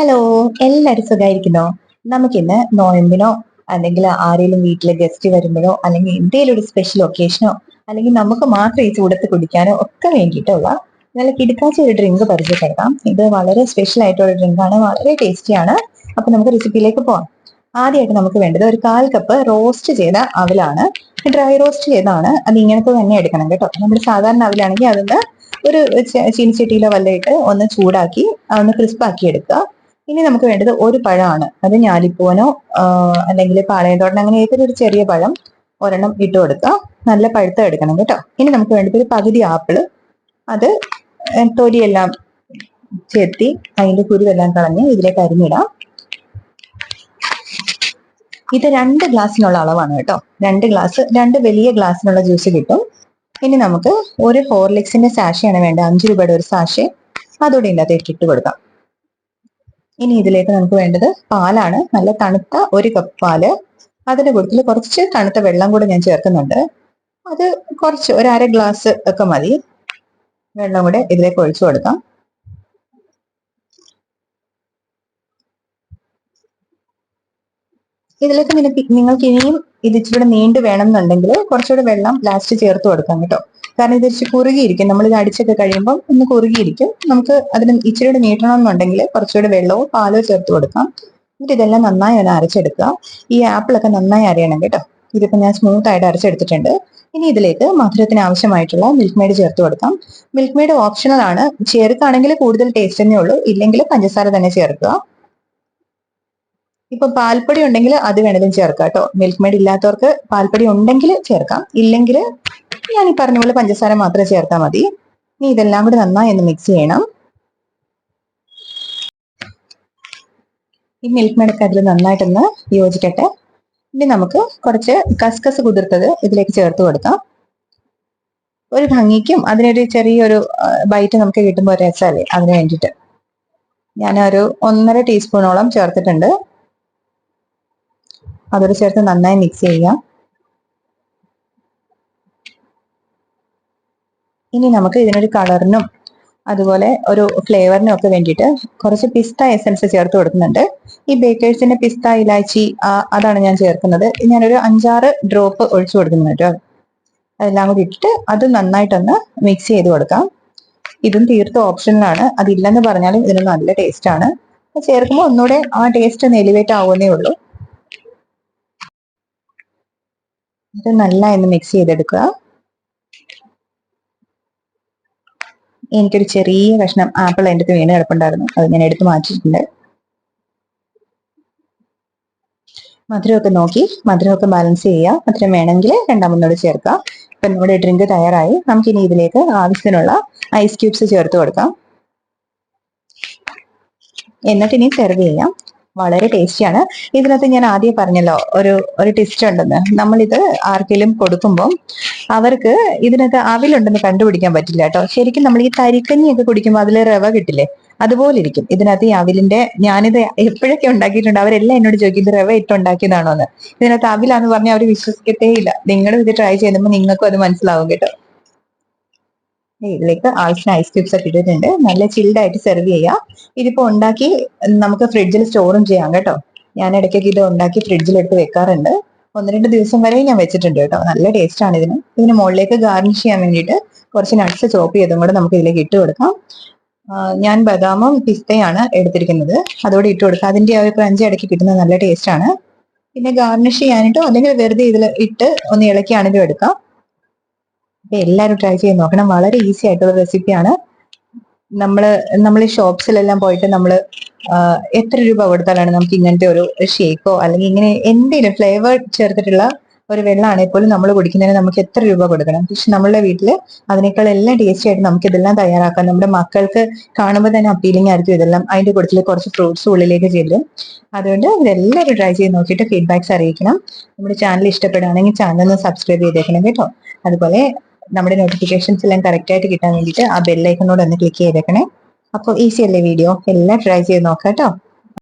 Hello എല്ലാവരും സുഖമായിരിക്കുന്നോ നമുക്കിന്ന് നോയമ്പിനോ അല്ലെങ്കിൽ ആരെങ്കിലും വീട്ടിലെ ഗസ്റ്റ് വരുമ്പോഴോ അല്ലെങ്കിൽ എന്തെങ്കിലും ഒരു സ്പെഷ്യൽ ഒക്കേഷനോ അല്ലെങ്കിൽ നമുക്ക് മാത്രം ഈ ചൂടത്ത് കുടിക്കാനോ ഒക്കെ വേണ്ടിയിട്ടുള്ള നല്ല കിടക്കാച്ച ഒരു ഡ്രിങ്ക് പരിചയപ്പെടുത്താം. ഇത് വളരെ സ്പെഷ്യൽ ആയിട്ടുള്ള ഡ്രിങ്കാണ് വളരെ ടേസ്റ്റിയാണ് അപ്പൊ നമുക്ക് റെസിപ്പിയിലേക്ക് പോവാം. ആദ്യമായിട്ട് നമുക്ക് വേണ്ടത് ഒരു കാൽ കപ്പ് റോസ്റ്റ് ചെയ്ത അവലാണ്. ഡ്രൈ റോസ്റ്റ് ചെയ്താണ് അത് ഇങ്ങനത്തെ തന്നെ എടുക്കണം കേട്ടോ. നമ്മൾ സാധാരണ അവലാണെങ്കിൽ അതൊന്ന് ഒരു ചീനിച്ചട്ടിയിലോ വല്ലയിട്ട് ഒന്ന് ചൂടാക്കി ഒന്ന് ക്രിസ്പാക്കി എടുക്കുക. ഇനി നമുക്ക് വേണ്ടത് ഒരു പഴമാണ്. അത് ഞാലിപ്പൂവനോ അല്ലെങ്കിൽ പാളയത്തോടൻ അങ്ങനെ ഏതൊരു ഒരു ചെറിയ പഴം ഒരെണ്ണം ഇട്ട് കൊടുക്കുക നല്ല പഴുത്ത എടുക്കണം കേട്ടോ. ഇനി നമുക്ക് വേണ്ടത് ഒരു പകുതി ആപ്പിൾ. അത് തൊലിയെല്ലാം ചെത്തി അതിന്റെ കുരുവെല്ലാം കളഞ്ഞ് ഇതിലേക്ക് അരിഞ്ഞിടാം. ഇത് രണ്ട് ഗ്ലാസ്സിനുള്ള അളവാണ് കേട്ടോ. രണ്ട് ഗ്ലാസ് രണ്ട് വലിയ ഗ്ലാസ്സിനുള്ള ജ്യൂസ് കിട്ടും. ഇനി നമുക്ക് ഒരു ഹോർലിക്സിന്റെ സാഷയാണ് വേണ്ടത്. അഞ്ചു രൂപയുടെ ഒരു സാഷേ അതോടെ ഇതിന്റെ ഇട്ടിട്ട് കൊടുക്കാം. ഇനി ഇതിലേക്ക് നമുക്ക് വേണ്ടത് പാലാണ്. നല്ല തണുത്ത ഒരു കപ്പ് പാൽ. അതിന്റെ കൂട്ടത്തിൽ കുറച്ച് തണുത്ത വെള്ളം കൂടെ ഞാൻ ചേർക്കുന്നുണ്ട്. അത് കുറച്ച് ഒരു അര ഗ്ലാസ് ഒക്കെ മതി. വെള്ളം കൂടെ ഇതിലേക്ക് ഒഴിച്ചു കൊടുക്കാം. ഇതിലേക്ക് നിനക്ക് നിങ്ങൾക്ക് ഇനിയും ഇത് ഇച്ചിരി നീണ്ടു വേണം എന്നുണ്ടെങ്കിൽ കുറച്ചുകൂടെ വെള്ളം ലാസ്റ്റ് ചേർത്ത് കൊടുക്കാം കേട്ടോ. കാരണം ഇത് ഇച്ചിരി കുറുകിയിരിക്കും. നമ്മൾ ഇത് അടിച്ചൊക്കെ കഴിയുമ്പോൾ ഒന്ന് കുറുകിയിരിക്കും. നമുക്ക് അതിന് ഇച്ചിരി കൂടെ നീട്ടണമെന്നുണ്ടെങ്കിൽ കുറച്ചുകൂടി വെള്ളവും പാലോ ചേർത്ത് കൊടുക്കാം. എന്നിട്ട് ഇതെല്ലാം നന്നായി ഒന്ന് അരച്ചെടുക്കുക. ഈ ആപ്പിളൊക്കെ നന്നായി അരയണം കേട്ടോ. ഇതിപ്പോൾ ഞാൻ സ്മൂത്ത് ആയിട്ട് അരച്ചെടുത്തിട്ടുണ്ട്. ഇനി ഇതിലേക്ക് മധുരത്തിന് ആവശ്യമായിട്ടുള്ള മിൽക്ക് മെയ്ഡ് ചേർത്ത് കൊടുക്കാം. മിൽക്ക് മെയ്ഡ് ഓപ്ഷണൽ ആണ്. ചേർക്കുകയാണെങ്കിൽ കൂടുതൽ ടേസ്റ്റ് തന്നെ ഉള്ളൂ. ഇല്ലെങ്കിൽ പഞ്ചസാര തന്നെ ചേർക്കുക. ഇപ്പൊ പാൽപ്പൊടി ഉണ്ടെങ്കിൽ അത് വേണമെങ്കിലും ചേർക്കാം കേട്ടോ. മിൽക്ക് മെയ്ഡ് ഇല്ലാത്തവർക്ക് പാൽപ്പൊടി ഉണ്ടെങ്കിൽ ചേർക്കാം. ഇല്ലെങ്കിൽ ഞാൻ ഈ പറഞ്ഞ പോലെ പഞ്ചസാര മാത്രം ചേർത്താൽ മതി. ഇനി ഇതെല്ലാം കൂടി നന്നായി ഒന്ന് മിക്സ് ചെയ്യണം. ഈ മിൽക്ക് മെയ്ഡൊക്കെ അതിൽ നന്നായിട്ടൊന്ന് യോജിക്കട്ടെ. ഇനി നമുക്ക് കുറച്ച് കസ്കസ് കുതിർത്തത് ഇതിലേക്ക് ചേർത്ത് കൊടുക്കാം. ഒരു ഭംഗിക്കും അതിനൊരു ചെറിയൊരു ബൈറ്റ് നമുക്ക് കിട്ടുമ്പോൾ രസമല്ലേ അതിന് വേണ്ടിയിട്ട്. ഞാനൊരു ഒന്നര ടീസ്പൂണോളം ചേർത്തിട്ടുണ്ട്. അതൊരു ചേർത്ത് നന്നായി മിക്സ് ചെയ്യാം. ഇനി നമുക്ക് ഇതിനൊരു കളറിനും അതുപോലെ ഒരു ഫ്ലേവറിനും ഒക്കെ വേണ്ടിയിട്ട് കുറച്ച് പിസ്ത എസൻസ് ചേർത്ത് കൊടുക്കുന്നുണ്ട്. ഈ ബേക്കേഴ്സിന്റെ പിസ്ത ഇലാച്ചി അതാണ് ഞാൻ ചേർക്കുന്നത്. ഞാനൊരു അഞ്ചാറ് ഡ്രോപ്പ് ഒഴിച്ചു കൊടുക്കുന്നുണ്ട് അതെല്ലാം കൂടി ഇട്ടിട്ട് അത് നന്നായിട്ടൊന്ന് മിക്സ് ചെയ്ത് കൊടുക്കാം. ഇതും തീർത്തും ഓപ്ഷനിലാണ് അതില്ലെന്ന് പറഞ്ഞാലും ഇതിന് നല്ല ടേസ്റ്റ് ആണ്. ചേർക്കുമ്പോൾ ഒന്നുകൂടെ ആ ടേസ്റ്റ് ഒന്ന് എലിവേറ്റ് ആവുന്നേ ഉള്ളൂ. ഇത് നല്ല മിക്സ് ചെയ്തെടുക്കുക. എനിക്കൊരു ചെറിയ കഷ്ണം ആപ്പിൾ എന്റെ അടുത്ത് വീണ് കിടപ്പുണ്ടായിരുന്നു. അത് ഞാൻ എടുത്ത് മാറ്റിയിട്ടുണ്ട്. മധുരമൊക്കെ നോക്കി മധുരമൊക്കെ ബാലൻസ് ചെയ്യുക. മധുരം വേണമെങ്കിൽ രണ്ടാമതോട് ചേർക്കാം. ഇപ്പൊ നമ്മുടെ ഡ്രിങ്ക് തയ്യാറായി. നമുക്കിനി ഇതിലേക്ക് ആവശ്യത്തിനുള്ള ഐസ് ക്യൂബ്സ് ചേർത്ത് കൊടുക്കാം. എന്നിട്ട് ഇനി സെർവ് ചെയ്യാം. വളരെ ടേസ്റ്റിയാണ് ഇതിനകത്ത് ഞാൻ ആദ്യം പറഞ്ഞല്ലോ ഒരു ഒരു ടിസ്റ്റ് ഉണ്ടെന്ന്. നമ്മളിത് ആർക്കെങ്കിലും കൊടുക്കുമ്പോൾ അവർക്ക് ഇതിനകത്ത് അവിലുണ്ടെന്ന് കണ്ടുപിടിക്കാൻ പറ്റില്ല കേട്ടോ. ശരിക്കും നമ്മൾ ഈ തരിക്കഞ്ഞിയൊക്കെ കുടിക്കുമ്പോൾ അതിൽ റവ കിട്ടില്ലേ? അതുപോലെ ഇരിക്കും. ഇതിനകത്ത് ഈ അവിലിന്റെ ഞാനിത് എപ്പോഴൊക്കെ ഉണ്ടാക്കിയിട്ടുണ്ട്? അവരെല്ലാം എന്നോട് ചോദിക്കും ഇത് റവ ഇട്ടുണ്ടാക്കിയതാണോ എന്ന്? ഇതിനകത്ത് അവിലാന്ന് പറഞ്ഞാൽ അവർ വിശ്വസിക്കത്തേ ഇല്ല. നിങ്ങളും ഇത് ട്രൈ ചെയ്യുമ്പോൾ നിങ്ങൾക്കും അത് മനസ്സിലാവും കേട്ടോ. ഇതിലേക്ക് ആവശ്യത്തിന് ഐസ് ക്യൂബ്സ് ഒക്കെ ഇട്ടിട്ടുണ്ട്. നല്ല ചിൽഡായിട്ട് സെർവ് ചെയ്യാം. ഇതിപ്പോ ഉണ്ടാക്കി നമുക്ക് ഫ്രിഡ്ജിൽ സ്റ്റോറും ചെയ്യാം കേട്ടോ. ഞാൻ ഇടയ്ക്കൊക്കെ ഇത് ഉണ്ടാക്കി ഫ്രിഡ്ജിൽ എടുത്ത് വെക്കാറുണ്ട്. ഒന്ന് രണ്ട് ദിവസം വരെ ഞാൻ വെച്ചിട്ടുണ്ട് കേട്ടോ. നല്ല ടേസ്റ്റ് ആണ് ഇതിന്. ഇതിന് മുകളിലേക്ക് ഗാർണിഷ് ചെയ്യാൻ വേണ്ടിയിട്ട് കുറച്ച് നട്ട്സ് ചോപ്പ് ചെയ്തും കൂടെ നമുക്ക് ഇതിലേക്ക് ഇട്ട് കൊടുക്കാം. ഞാൻ ബദാമും പിസ്തയാണ് എടുത്തിരിക്കുന്നത്. അതോടെ ഇട്ട് കൊടുക്കാം. അതിന്റെ ആ ഒരു ക്രഞ്ച് ഇടയ്ക്ക് കിട്ടുന്നത് നല്ല ടേസ്റ്റ് ആണ്. പിന്നെ ഗാർണിഷ് ചെയ്യാനിട്ടോ അല്ലെങ്കിൽ വെറുതെ ഇതിൽ ഇട്ട് ഒന്ന് ഇളക്കിയാണെങ്കിലും എടുക്കാം. അപ്പൊ എല്ലാവരും ട്രൈ ചെയ്ത് നോക്കണം. വളരെ ഈസി ആയിട്ടുള്ള റെസിപ്പിയാണ് നമ്മൾ നമ്മൾ ഷോപ്സിലെല്ലാം പോയിട്ട് നമ്മൾ എത്ര രൂപ കൊടുത്താലാണ് നമുക്ക് ഇങ്ങനത്തെ ഒരു ഷേക്കോ അല്ലെങ്കിൽ ഇങ്ങനെ എന്തെങ്കിലും ഫ്ലേവർ ചേർത്തിട്ടുള്ള ഒരു വെള്ളമാണെങ്കിൽ പോലും നമ്മൾ കുടിക്കുന്നതിന് നമുക്ക് എത്ര രൂപ കൊടുക്കണം? പക്ഷെ നമ്മളുടെ വീട്ടിൽ അതിനേക്കാൾ എല്ലാം ടേസ്റ്റി ആയിട്ട് നമുക്ക് ഇതെല്ലാം തയ്യാറാക്കാം. നമ്മുടെ മക്കൾക്ക് കാണുമ്പോൾ തന്നെ അപ്പീലിംഗ് ആയിരിക്കും ഇതെല്ലാം. അതിന്റെ കൂട്ടത്തിൽ കുറച്ച് ഫ്രൂട്ട്സ് ഉള്ളിലേക്ക് ചെല്ലും അതുകൊണ്ട് ഇതെല്ലാവരും ട്രൈ ചെയ്ത് നോക്കിയിട്ട് ഫീഡ്ബാക്സ് അറിയിക്കണം. നമ്മുടെ ചാനൽ ഇഷ്ടപ്പെടുകയാണെങ്കിൽ ചാനൽ ഒന്ന് സബ്സ്ക്രൈബ് ചെയ്തേക്കണം കേട്ടോ. അതുപോലെ നമ്മുടെ നോട്ടിഫിക്കേഷൻസ് എല്ലാം കറക്റ്റ് ആയിട്ട് കിട്ടാൻ വേണ്ടിയിട്ട് ആ ബെല്ലൈക്കനോട് ഒന്ന് ക്ലിക്ക് ചെയ്തേക്കണേ. അപ്പോൾ ഈസി അല്ലേ വീഡിയോ എല്ലാം ട്രൈ ചെയ്ത് നോക്കാം കേട്ടോ.